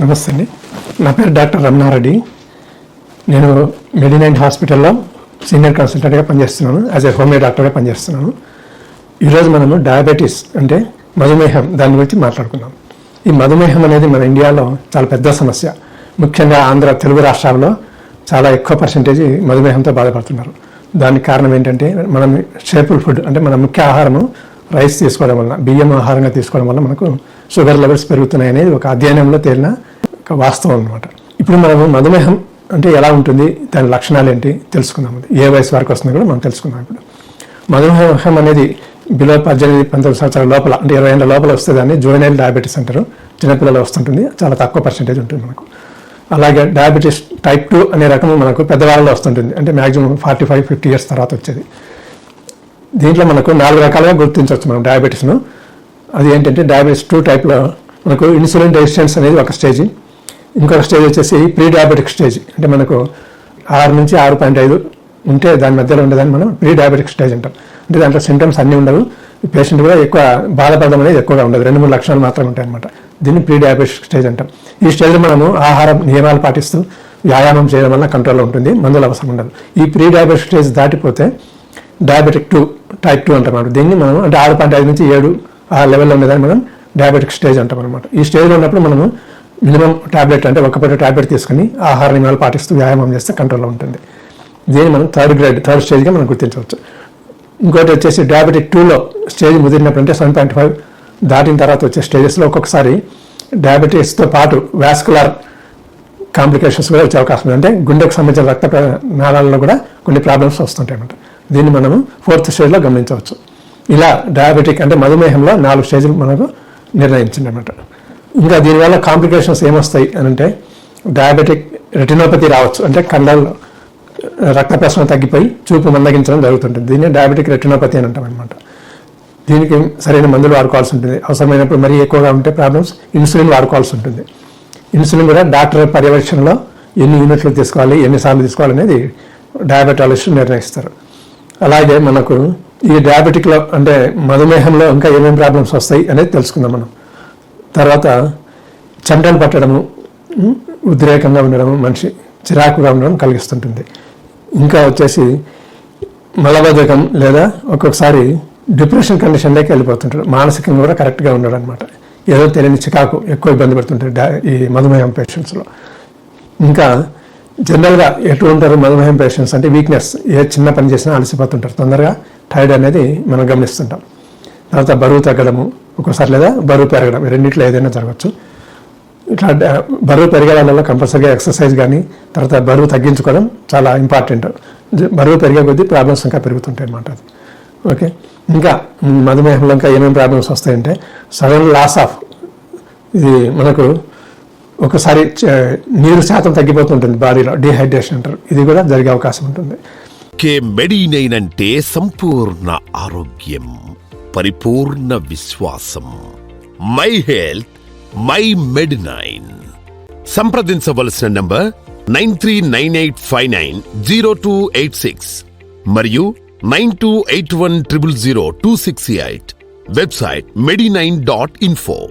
నమస్తే అండి. నా పేరు డాక్టర్ రమణారెడ్డి. నేను మెడినైన్ హాస్పిటల్లో సీనియర్ కన్సల్టెంట్గా పనిచేస్తున్నాను. యాజ్ ఏ హోమియో డాక్టర్గా పనిచేస్తున్నాను. ఈరోజు మనము డయాబెటీస్ అంటే మధుమేహం దాని గురించి మాట్లాడుకున్నాం ఈ మధుమేహం అనేది మన ఇండియాలో చాలా పెద్ద సమస్య. ముఖ్యంగా ఆంధ్ర తెలుగు రాష్ట్రాల్లో చాలా ఎక్కువ పర్సెంటేజ్ మధుమేహంతో బాధపడుతున్నారు. దానికి కారణం ఏంటంటే మనం షేపుల్ ఫుడ్ అంటే మన ముఖ్య ఆహారము రైస్ తీసుకోవడం వల్ల బియ్యం ఆహారంగా తీసుకోవడం వల్ల మనకు షుగర్ లెవెల్స్ పెరుగుతున్నాయి అనేది ఒక అధ్యయనంలో తేలిన వాస్తవం అనమాట ఇప్పుడు మనము మధుమేహం అంటే ఎలా ఉంటుంది దాని లక్షణాలు ఏంటి తెలుసుకుందాం. ఏ వయసు వరకు వస్తుందో కూడా మనం తెలుసుకుందాం ఇప్పుడు. మధుమేహం అనేది బిలో పద్దెనిమిది పంతొమ్మిది సంవత్సరాల లోపల అంటే ఇరవై ఏళ్ళ లోపల వస్తే దాన్ని జూనియల్ డయాబెటీస్ అంటారు. చిన్నపిల్లలు వస్తుంటుంది చాలా తక్కువ పర్సెంటేజ్ ఉంటుంది మనకు. అలాగే డయాబెటీస్ టైప్ టూ అనే రకం మనకు పెద్దవాళ్ళలో వస్తుంటుంది అంటే maximum forty five fifty years తర్వాత వచ్చేది. దీంట్లో మనకు నాలుగు రకాలుగా గుర్తించవచ్చు మనం డయాబెటీస్ను. అది ఏంటంటే డయాబెటీస్ టూ టైప్లో మనకు ఇన్సులిన్ రెసిస్టెన్స్ అనేది ఒక స్టేజ్. ఇంకొక స్టేజ్ వచ్చేసి ప్రీ డయాబెటిక్ స్టేజ్ అంటే మనకు ఆరు నుంచి ఆరు పాయింట్ ఐదు ఉంటే దాని మధ్యలో ఉండేదాన్ని మనం ప్రీ డయాబెటిక్ స్టేజ్ అంటాం. అంటే దాంట్లో సింటమ్స్ అన్నీ ఉండవు. పేషెంట్ కూడా ఎక్కువ బాధపడడం అనేది ఎక్కువగా ఉండదు. రెండు మూడు లక్షణాలు మాత్రమే ఉంటాయి అనమాట దీన్ని ప్రీ డయాబెటిక్ స్టేజ్ అంటాం. ఈ స్టేజ్లో మనము ఆహారం నియమాలు పాటిస్తూ వ్యాయామం చేయడం వల్ల కంట్రోల్లో ఉంటుంది. మందులు అవసరం ఉండదు. ఈ ప్రీ డయాబెటిక్ స్టేజ్ దాటిపోతే డయాబెటిక్ టూ టైప్ టూ అంటాం దీన్ని మనం అంటే ఆరు పాయింట్ ఐదు నుంచి ఏడు ఆ లెవెల్లో ఉండేదాన్ని మనం డయాబెటిక్ స్టేజ్ అంటాం అనమాట ఈ స్టేజ్లో ఉన్నప్పుడు మనము మినిమం టాబ్లెట్ అంటే ఒక పూట టాబ్లెట్ తీసుకుని ఆహార నియమాలు పాటిస్తూ వ్యాయామం చేస్తే కంట్రోల్లో ఉంటుంది. దీన్ని మనం థర్డ్ గ్రేడ్ థర్డ్ స్టేజ్గా మనం గుర్తించవచ్చు. ఇంకోటి వచ్చేసి డయాబెటిక్ టూలో స్టేజ్ ముదిరినప్పుడు అంటే సెవెన్ పాయింట్ ఫైవ్ దాటిన తర్వాత వచ్చే స్టేజెస్లో ఒక్కొక్కసారి డయాబెటీస్తో పాటు వాస్కులర్ కాంప్లికేషన్స్ కూడా వచ్చే అవకాశం ఉంది. అంటే గుండెకు సంబంధించిన రక్త నాళాలలో కూడా కొన్ని ప్రాబ్లమ్స్ వస్తుంటాయి అన్నమాట. దీన్ని మనము ఫోర్త్ స్టేజ్లో గమనించవచ్చు. ఇలా డయాబెటిక్ అంటే మధుమేహంలో నాలుగు స్టేజ్లు మనకు నిర్ణయించింది అనమాట ఇంకా దీనివల్ల కాంప్లికేషన్స్ ఏమొస్తాయి అని అంటే డయాబెటిక్ రెటినోపతి రావచ్చు. అంటే కళ్ళల్లో రక్త ప్రసరణ తగ్గిపోయి చూపు మందగించడం జరుగుతుంటుంది. దీన్ని డయాబెటిక్ రెటినోపతి అని అంటాం అనమాట దీనికి సరైన మందులు వాడుకోవాల్సి ఉంటుంది. అవసరమైనప్పుడు మరీ ఎక్కువగా ఉంటే ప్రాబ్లమ్స్ ఇన్సులిన్ వాడుకోవాల్సి ఉంటుంది. ఇన్సులిన్ కూడా డాక్టర్ పర్యవేక్షణలో ఎన్ని యూనిట్లు తీసుకోవాలి ఎన్నిసార్లు తీసుకోవాలి అనేది డయాబెటాలజిస్ట్ నిర్ణయిస్తారు. అలాగే మనకు ఈ డయాబెటిక్లో అంటే మధుమేహంలో ఇంకా ఏమేమి ప్రాబ్లమ్స్ వస్తాయి అనేది తెలుసుకుందాం మనం. తర్వాత చెమటలు పట్టడము ఉద్రేకంగా ఉండడము మనిషి చిరాకుగా ఉండడం కలిగిస్తుంటుంది. ఇంకా వచ్చేసి మలబద్ధకం లేదా ఒక్కొక్కసారి డిప్రెషన్ కండిషన్లోకి వెళ్ళిపోతుంటాడు. మానసికంగా కూడా కరెక్ట్గా ఉండడు అనమాట ఏదో తెలియని చికాకు ఎక్కువ ఇబ్బంది పడుతుంటారు ఈ మధుమేహం పేషెంట్స్లో. ఇంకా జనరల్గా ఎటు ఉంటారు మధుమేహం పేషెంట్స్ అంటే వీక్నెస్. ఏ చిన్న పని చేసినా అలసిపోతుంటారు. తొందరగా టైర్డ్ అనేది మనం గమనిస్తుంటాం. తర్వాత బరువు తగ్గడము ఒక్కోసారి లేదా? బరువు పెరగడం రెండింటిలో ఏదైనా జరగచ్చు. ఇట్లా బరువు బరువు వల్ల కంపల్సరీగా ఎక్సర్సైజ్ కానీ తర్వాత బరువు తగ్గించుకోవడం చాలా ఇంపార్టెంట్. బరువు పెరిగే కొద్దీ ప్రాబ్లమ్స్ ఇంకా పెరుగుతుంటాయి అన్నమాట అది. ఓకే? ఇంకా మధుమేహంలో ఇంకా ఏమేమి ప్రాబ్లమ్స్ వస్తాయంటే సడన్ లాస్ ఆఫ్ ఇది మనకు ఒకసారి చ- నీరు శాతం తగ్గిపోతుంటుంది బాడీలో డిహైడ్రేషన్ అంటారు. ఇది కూడా జరిగే అవకాశం ఉంటుంది. కే మెడినైన్ అంటే సంపూర్ణ ఆరోగ్యం. పరిపూర్ణ విశ్వాసం. మై హెల్త్ మై మెడినైన్ సంప్రదించవలసిన number nine three nine eight five nine zero two eight six మరియు nine two eight one triple zero two six eight. Website medi nine dot info